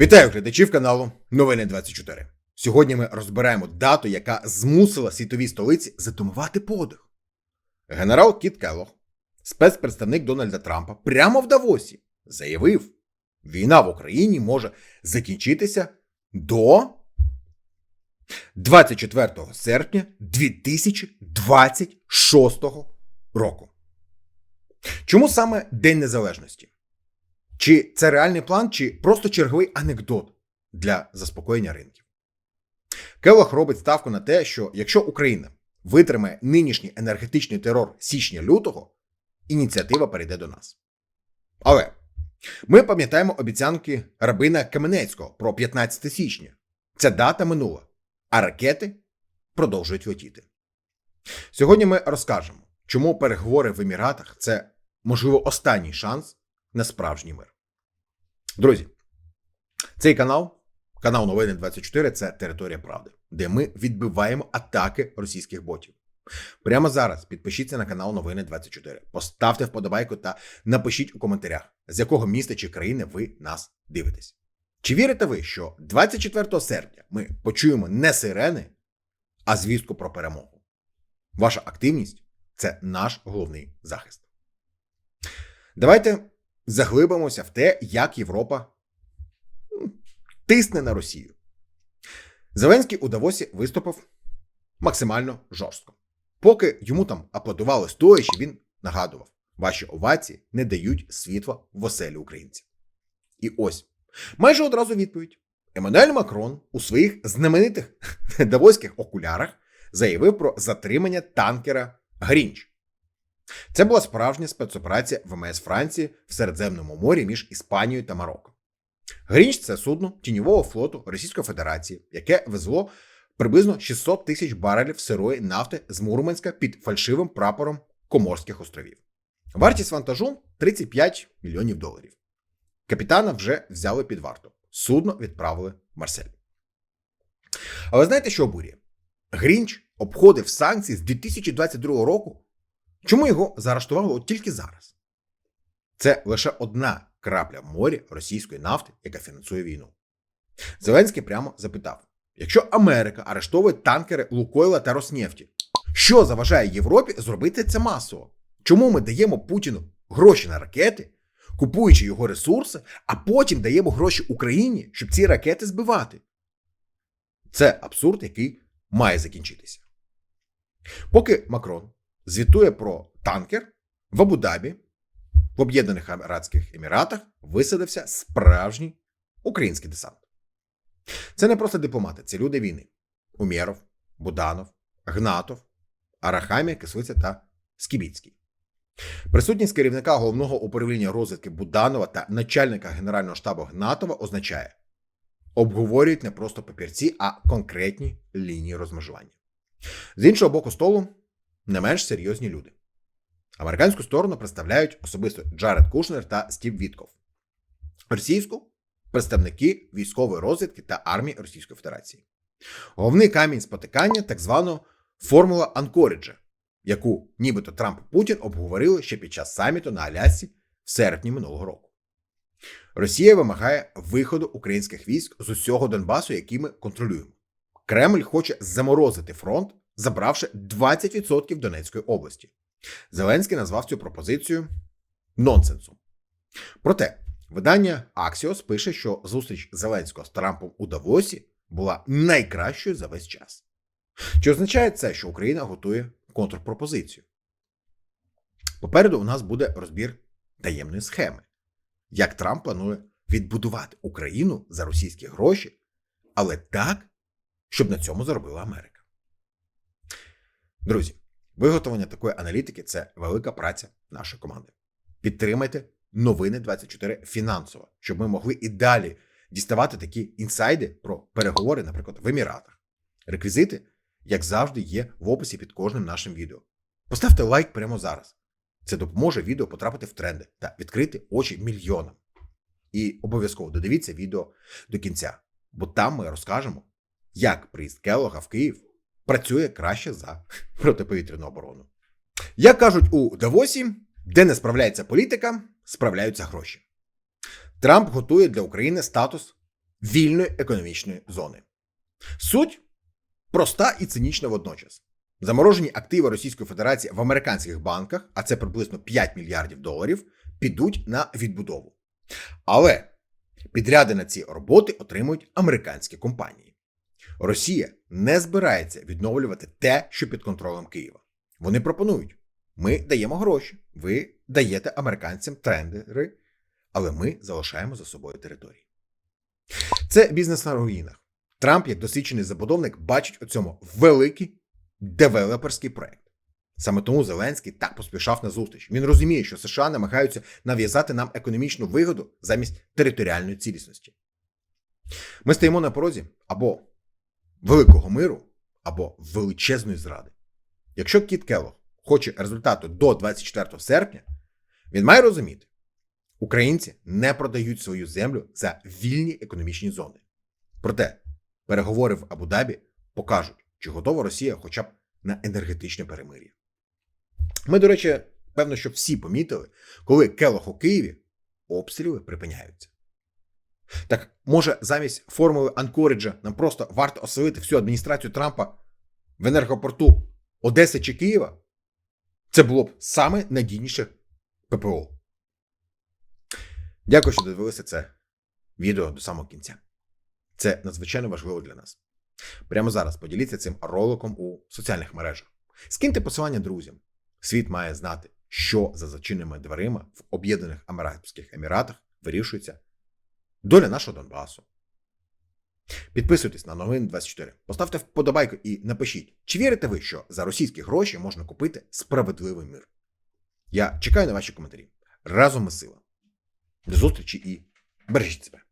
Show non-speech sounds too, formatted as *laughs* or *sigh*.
Вітаю глядачів каналу Новини 24. Сьогодні ми розбираємо дату, яка змусила світові столиці затумувати подих. Генерал Кіт Келлог, спецпредставник Дональда Трампа, прямо в Давосі заявив, війна в Україні може закінчитися до 24 серпня 2026 року. Чому саме День Незалежності? Чи це реальний план, чи просто черговий анекдот для заспокоєння ринків? Келлах робить ставку на те, що якщо Україна витримає нинішній енергетичний терор січня-лютого, ініціатива перейде до нас. Але ми пам'ятаємо обіцянки рабина Каменецького про 15 січня. Ця дата минула, а ракети продовжують летіти. Сьогодні ми розкажемо, чому переговори в Еміратах це, можливо, останній шанс на справжній мир. Друзі, цей канал, канал Новини 24, це територія правди, де ми відбиваємо атаки російських ботів. Прямо зараз підпишіться на канал Новини 24, поставте вподобайку та напишіть у коментарях, з якого міста чи країни ви нас дивитесь. Чи вірите ви, що 24 серпня ми почуємо не сирени, а звістку про перемогу? Ваша активність це наш головний захист. Давайте заглибимося в те, як Європа тисне на Росію. Зеленський у Давосі виступив максимально жорстко. Поки йому там аплодували стоячи, він нагадував: ваші овації не дають світла в оселі українців. І ось майже одразу відповідь: Еммануель Макрон у своїх знаменитих *laughs* давоських окулярах заявив про затримання танкера Грінч. Це була справжня спецоперація ВМС Франції в Середземному морі між Іспанією та Марокко. Грінч це судно тіньового флоту Російської Федерації, яке везло приблизно 600 тисяч барелів сирої нафти з Мурманська під фальшивим прапором Коморських островів. Вартість вантажу 35 мільйонів доларів. Капітана вже взяли під варту. Судно відправили в Марсель. Але знаєте, що обурює? Грінч обходив санкції з 2022 року. Чому його заарештували от тільки зараз? Це лише одна крапля в морі російської нафти, яка фінансує війну. Зеленський прямо запитав: якщо Америка арештовує танкери Лукойла та Роснефті, що заважає Європі зробити це масово? Чому ми даємо Путіну гроші на ракети, купуючи його ресурси, а потім даємо гроші Україні, щоб ці ракети збивати? Це абсурд, який має закінчитися. Поки Макрон звітує про танкер в Абу-Дабі, в Об'єднаних Арабських Еміратах висадився справжній український десант. Це не просто дипломати, це люди війни: Умєров, Буданов, Гнатов, Арахамія, Кислиця та Скібіцький. Присутність керівника головного управління розвідки Буданова та начальника Генерального штабу Гнатова означає, обговорюють не просто папірці, а конкретні лінії розмежування. З іншого боку столу не менш серйозні люди. Американську сторону представляють особисто Джаред Кушнер та Стів Вітков. Російську представники військової розвідки та армії Російської Федерації. Головний камінь спотикання так звана формула Анкоріджа, яку нібито Трамп і Путін обговорили ще під час саміту на Алясці в серпні минулого року. Росія вимагає виходу українських військ з усього Донбасу, який ми контролюємо. Кремль хоче заморозити фронт, забравши 20% Донецької області. Зеленський назвав цю пропозицію нонсенсом. Проте видання Axios пише, що зустріч Зеленського з Трампом у Давосі була найкращою за весь час. Чи означає це, що Україна готує контрпропозицію? Попереду у нас буде розбір таємної схеми, як Трамп планує відбудувати Україну за російські гроші, але так, щоб на цьому заробила Америка. Друзі, виготовлення такої аналітики це велика праця нашої команди. Підтримайте новини 24 фінансово, щоб ми могли і далі діставати такі інсайди про переговори, наприклад, в Еміратах. Реквізити, як завжди, є в описі під кожним нашим відео. Поставте лайк прямо зараз. Це допоможе відео потрапити в тренди та відкрити очі мільйонам. І обов'язково додивіться відео до кінця, бо там ми розкажемо, як приїзд Келлога в Київ працює краще за *laughs* протиповітряну оборону. Як кажуть у Давосі, де не справляється політика, справляються гроші. Трамп готує для України статус вільної економічної зони. Суть проста і цинічна водночас. Заморожені активи Російської Федерації в американських банках, а це приблизно 5 мільярдів доларів, підуть на відбудову. Але підряди на ці роботи отримують американські компанії. Росія не збирається відновлювати те, що під контролем Києва. Вони пропонують: ми даємо гроші, ви даєте американцям трендери, але ми залишаємо за собою території. Це бізнес на руїнах. Трамп, як досвідчений забудовник, бачить у цьому великий девелоперський проект. Саме тому Зеленський так поспішав на зустріч. Він розуміє, що США намагаються нав'язати нам економічну вигоду замість територіальної цілісності. Ми стоїмо на порозі або великого миру, або величезної зради. Якщо Кіт Келлог хоче результату до 24 серпня, він має розуміти, українці не продають свою землю за вільні економічні зони. Проте переговори в Абу-Дабі покажуть, чи готова Росія хоча б на енергетичне перемир'я. Ми, до речі, певно, що всі помітили, коли Келох у Києві обстріли припиняються. Так може замість формули Анкориджа нам просто варто оселити всю адміністрацію Трампа в енергопорту Одеси чи Києва? Це було б саме надійніше ППО. Дякую, що дивилися це відео до самого кінця. Це надзвичайно важливо для нас. Прямо зараз поділіться цим роликом у соціальних мережах. Скиньте посилання друзям. Світ має знати, що за зачиненими дверима в Об'єднаних Арабських Еміратах вирішується доля нашого Донбасу. Підписуйтесь на новин 24, поставте вподобайку і напишіть, чи вірите ви, що за російські гроші можна купити справедливий мир. Я чекаю на ваші коментарі. Разом ми сила. До зустрічі і бережіть себе.